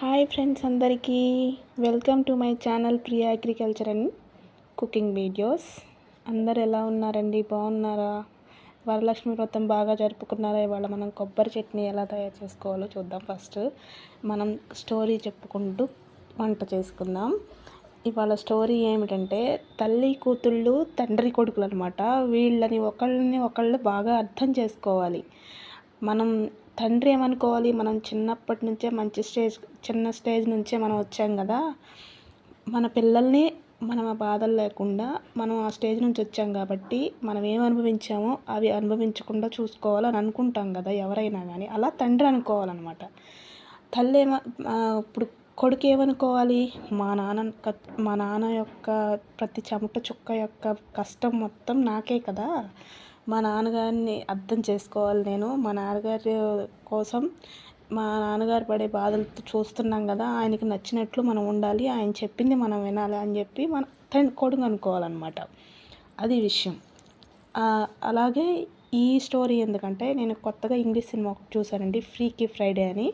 Hi friends అందరికీ. Welcome to my channel Priya agriculture and cooking videos. అందరు ఎలా ఉన్నారండి? బాగున్నారా? వరలక్ష్మి వ్రతం బాగా జరుపుకున్నారా? ఇవాళ మనం కొబ్బరి చట్నీ ఎలా తయారు చేసుకోవాలో చూద్దాం ఫస్ట్. మనం స్టోరీ చెప్పుకుంటూ వంట చేసుకుందాం. ఇవాళ స్టోరీ ఏమిటంటే తల్లి కూతుళ్ళు తండ్రి కొడుకులు అనమాట వీళ్ళని ఒకళ్ళని ఒకళ్ళు బాగా అర్థం చేసుకోవాలి. మనం తండ్రి ఏమనుకోవాలి? మనం చిన్నప్పటి నుంచే మంచి స్టేజ్ చిన్న స్టేజ్ నుంచే మనం వచ్చాం కదా మన పిల్లల్ని మనం ఆ బాధలు లేకుండా మనం ఆ స్టేజ్ నుంచి వచ్చాం కాబట్టి మనం ఏం అనుభవించామో అవి అనుభవించకుండా చూసుకోవాలని అనుకుంటాం కదా ఎవరైనా కానీ అలా తండ్రి అనుకోవాలన్నమాట. తల్లి ఏమ ఇప్పుడు కొడుకు ఏమనుకోవాలి? మా నాన్న మా నాన్న యొక్క ప్రతి చెమట చుక్క యొక్క కష్టం మొత్తం నాకే కదా. మా నాన్నగారిని అర్థం చేసుకోవాలి నేను. మా నాన్నగారి కోసం మా నాన్నగారు పడే బాధలు చూస్తున్నాం కదా ఆయనకి నచ్చినట్లు మనం ఉండాలి ఆయన చెప్పింది మనం వినాలి అని చెప్పి మన తండ్రి కొడుకు అనుకోవాలన్నమాట. అది విషయం. అలాగే ఈ స్టోరీ ఎందుకంటే నేను కొత్తగా ఇంగ్లీష్ సినిమా చూశానండి ఫ్రీకి ఫ్రైడే అని.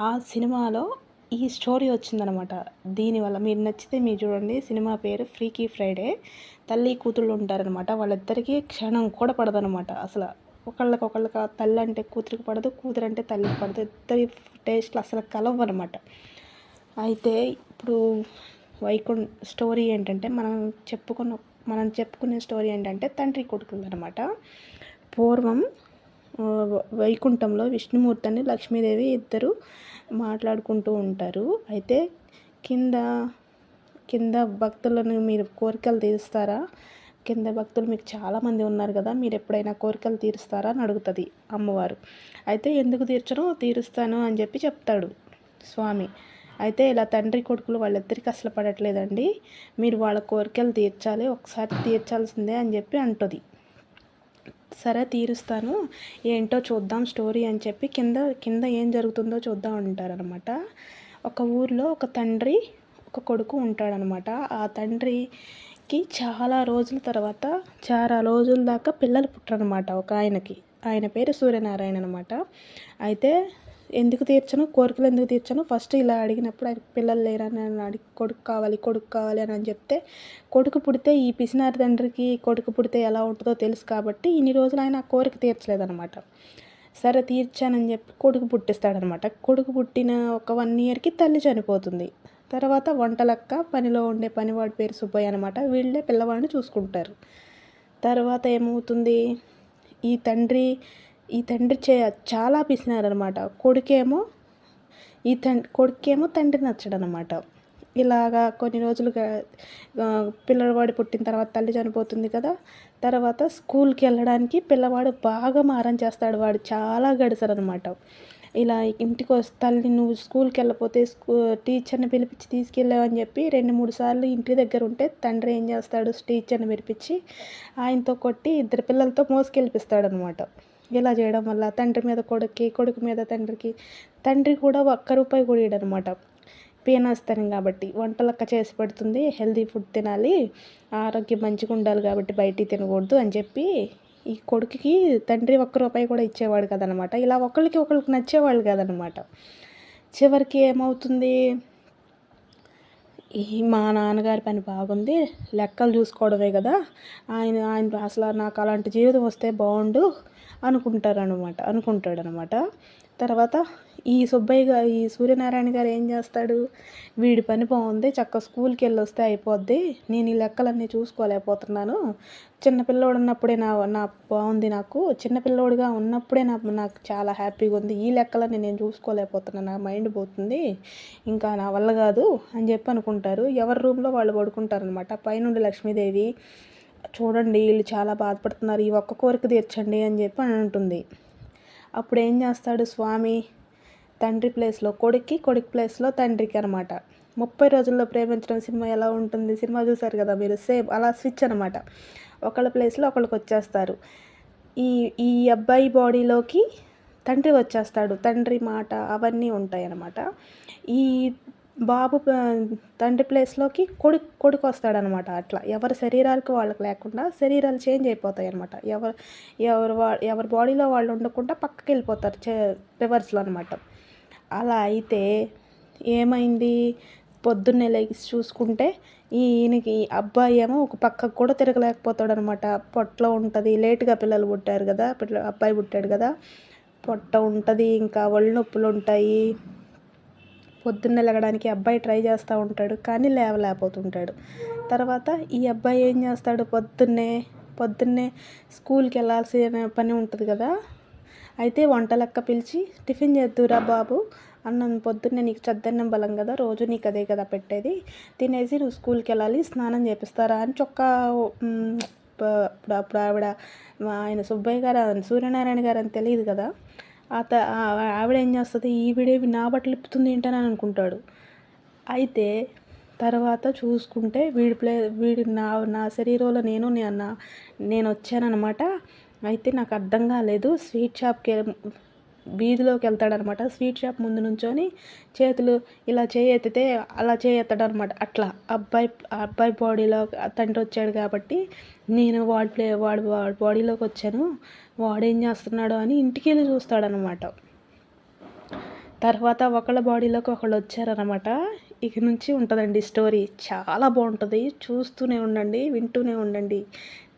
ఆ సినిమాలో ఈ స్టోరీ వచ్చిందనమాట దీనివల్ల మీరు నచ్చితే మీరు చూడండి సినిమా పేరు ఫ్రీకీ ఫ్రైడే. తల్లి కూతుళ్ళు ఉంటారనమాట వాళ్ళిద్దరికీ క్షణం కూడా పడదనమాట అసలు. ఒకళ్ళకి ఒకళ్ళకి తల్లి అంటే కూతురికి పడదు కూతురు అంటే తల్లికి పడదు. ఇద్దరి టేస్ట్లు అసలు కలవు అనమాట అయితే ఇప్పుడు వైకుంఠ స్టోరీ ఏంటంటే మనం చెప్పుకున్న మనం చెప్పుకునే స్టోరీ ఏంటంటే తండ్రి కొడుకులు అనమాట పూర్వం వైకుంఠంలో విష్ణుమూర్తి అని లక్ష్మీదేవి ఇద్దరు మాట్లాడుకుంటూ ఉంటారు. అయితే కింద కింద భక్తులను మీరు కోరికలు తీరుస్తారా? కింద భక్తులు మీకు చాలామంది ఉన్నారు కదా మీరు ఎప్పుడైనా కోరికలు తీరుస్తారా అని అడుగుతుంది అమ్మవారు. అయితే ఎందుకు తీర్చను? తీరుస్తాను అని చెప్పి చెప్తాడు స్వామి. అయితే ఇలా తండ్రి కొడుకులు వాళ్ళిద్దరికి అసలు పడట్లేదండి. మీరు వాళ్ళ కోరికలు తీర్చాలి ఒకసారి తీర్చాల్సిందే అని చెప్పి అంటుంది. సరే తీరుస్తాను. ఏంటో చూద్దాం స్టోరీ అని చెప్పి కింద కింద ఏం జరుగుతుందో చూద్దాం అంటారనమాట. ఒక ఊర్లో ఒక తండ్రి ఒక కొడుకు ఉంటాడనమాట. ఆ తండ్రి తండ్రికి చాలా రోజుల తర్వాత చాలా రోజుల దాకా పిల్లలు పుట్టరనమాట ఒక ఆయనకి. ఆయన పేరు సూర్యనారాయణ అనమాట అయితే ఎందుకు తీర్చను? కోరికలు ఎందుకు తీర్చను? ఫస్ట్ ఇలా అడిగినప్పుడు ఆయన పిల్లలు లేరని అడిగి కొడుకు కావాలి కొడుకు కావాలి అని అని చెప్తే కొడుకు పుడితే ఈ పిసినారి తండ్రికి కొడుకు పుడితే ఎలా ఉంటుందో తెలుసు కాబట్టి ఇన్ని రోజులు ఆయన ఆ కోరిక తీర్చలేదనమాట సరే తీర్చానని చెప్పి కొడుకు పుట్టిస్తాడనమాట కొడుకు పుట్టిన ఒక వన్ ఇయర్కి తల్లి చనిపోతుంది. తర్వాత వంటలక్క పనిలో ఉండే పనివాడి పేరు సుబ్బయ్య అనమాట వీళ్ళే పిల్లవాడిని చూసుకుంటారు. తర్వాత ఏమవుతుంది? ఈ తండ్రి ఈ తండ్రి చే చాలా పిసినారనమాట కొడుకేమో ఈ తండ్రి కొడుకేమో తండ్రి నచ్చడనమాట ఇలాగా కొన్ని రోజులుగా పిల్లవాడు పుట్టిన తర్వాత తల్లి చనిపోతుంది కదా తర్వాత స్కూల్కి వెళ్ళడానికి పిల్లవాడు బాగా మారం చేస్తాడు. వాడు చాలా గడిసారనమాట. ఇలా ఇంటికి వస్తే తల్లి నువ్వు స్కూల్కి వెళ్ళపోతే స్కూ టీచర్ని పిలిపించి తీసుకెళ్ళావని చెప్పి రెండు మూడు సార్లు ఇంటి దగ్గర ఉంటే తండ్రి ఏం చేస్తాడు? టీచర్ని పిలిపించి ఆయనతో కొట్టి ఇద్దరు పిల్లలతో మోసుకెళ్ళిపిస్తాడు అనమాట ఇలా చేయడం వల్ల తండ్రి మీద కొడుక్కి కొడుకు మీద తండ్రికి తండ్రి కూడా ఒక్క రూపాయి కూడా అనమాట పీనాస్తనం కాబట్టి వంటలక్క చేసి పెడుతుంది. హెల్తీ ఫుడ్ తినాలి. ఆరోగ్యం మంచిగా ఉండాలి కాబట్టి బయటికి తినకూడదు అని చెప్పి ఈ కొడుకుకి తండ్రి ఒక్క రూపాయి కూడా ఇచ్చేవాడు కదనమాట. ఇలా ఒకరికి ఒకరికి నచ్చేవాళ్ళు కదనమాట. చివరికి ఏమవుతుంది? ఈ మా నాన్నగారి పని బాగుంది. లెక్కలు చూసుకోవడమే కదా. ఆయన ఆయన అసలు నాకు అలాంటి జీవితం వస్తే బాగుండు అనుకుంటారనమాట అనుకుంటాడనమాట. తర్వాత ఈ సుబ్బయ్య గారు ఈ సూర్యనారాయణ గారు ఏం చేస్తాడు? వీడి పని బాగుంది చక్క స్కూల్కి వెళ్ళి వస్తే అయిపోద్ది నేను ఈ లెక్కలన్నీ చూసుకోలేకపోతున్నాను. చిన్నపిల్లోడు ఉన్నప్పుడే నా నా బాగుంది నాకు చిన్నపిల్లోడుగా ఉన్నప్పుడే నాకు నాకు చాలా హ్యాపీగా ఉంది. ఈ లెక్కలన్నీ నేను చూసుకోలేకపోతున్నాను నా మైండ్ పోతుంది ఇంకా నా వల్ల కాదు అని చెప్పి అనుకుంటారు. ఎవరి రూమ్లో వాళ్ళు పడుకుంటారనమాట పైనుండి లక్ష్మీదేవి చూడండి వీళ్ళు చాలా బాధపడుతున్నారు ఈ ఒక్క కోరిక తీర్చండి అని చెప్పి అని ఉంటుంది అప్పుడు ఏం చేస్తాడు స్వామి? తండ్రి ప్లేస్లో కొడుక్కి కొడుకు ప్లేస్లో తండ్రికి అనమాట ముప్పై రోజుల్లో ప్రేమించడం సినిమా ఎలా ఉంటుంది? సినిమా చూసారు కదా మీరు? సేమ్ అలా స్విచ్ అనమాట ఒకళ్ళ ప్లేస్లో ఒకళ్ళకి వచ్చేస్తారు. ఈ ఈ అబ్బాయి బాడీలోకి తండ్రి వచ్చేస్తాడు. తండ్రి మాట అవన్నీ ఉంటాయి అన్నమాట. ఈ బాబు తండ్రి ప్లేస్లోకి కొడుకు కొడుకు వస్తాడనమాట అట్లా. ఎవరి శరీరాలకు వాళ్ళకి లేకుండా శరీరాలు చేంజ్ అయిపోతాయి అనమాట ఎవరు ఎవరు ఎవరి బాడీలో వాళ్ళు ఉండకుండా పక్కకి వెళ్ళిపోతారు రివర్స్లో అనమాట అలా అయితే ఏమైంది? పొద్దున్నే లేచి చూసుకుంటే ఈయనకి అబ్బాయి ఏమో ఒక పక్కకు కూడా తిరగలేకపోతాడు అనమాట పొట్టలో ఉంటుంది. లేటుగా పిల్లలు పుట్టారు కదా. పిల్ల అబ్బాయి పుట్టాడు కదా. పొట్ట ఉంటుంది. ఇంకా ఒళ్ళు నొప్పులు ఉంటాయి. పొద్దున్నే లెగడానికి అబ్బాయి ట్రై చేస్తూ ఉంటాడు కానీ లేవలేకపోతుంటాడు. తర్వాత ఈ అబ్బాయి ఏం చేస్తాడు? పొద్దున్నే పొద్దున్నే స్కూల్కి వెళ్ళాల్సిన పని ఉంటుంది కదా. అయితే వంట లెక్క పిలిచి టిఫిన్ చేద్దురా బాబు. అన్నం పొద్దున్నే నీకు చద్దన్నం బలం కదా. రోజు నీకు అదే కదా పెట్టేది. తినేసి నువ్వు స్కూల్కి వెళ్ళాలి. స్నానం చేపిస్తారా? అని చొక్కా ఇప్పుడు అప్పుడు ఆవిడ ఆయన సుబ్బయ్య గారు సూర్యనారాయణ గారు అని తెలియదు కదా. అత ఆవిడ ఏం చేస్తుంది? ఈవిడేవి నా బట్టలు ఇప్పుతుంది ఏంటని అనుకుంటాడు. అయితే తర్వాత చూసుకుంటే వీడి ప్లే వీడి నా నా శరీరంలో నేను నా నేను వచ్చాననమాట అయితే నాకు అర్థం కాలేదు. స్వీట్ షాప్కి వీధిలోకి వెళ్తాడనమాట. స్వీట్ షాప్ ముందు నుంచొని చేతులు ఇలా చేయెత్తితే అలా చేయెత్తాడనమాట. అట్లా అబ్బాయి అబ్బాయి బాడీలో తండ్రి వచ్చాడు కాబట్టి నేను వాడి ప్లే వాడి వాడి బాడీలోకి వచ్చాను. వాడేం చేస్తున్నాడు అని ఇంటికి వెళ్ళి చూస్తాడనమాట. తర్వాత ఒకళ్ళ బాడీలోకి ఒకళ్ళు వచ్చారనమాట. ఇక నుంచి ఉంటుందండి స్టోరీ. చాలా బాగుంటుంది. చూస్తూనే ఉండండి వింటూనే ఉండండి.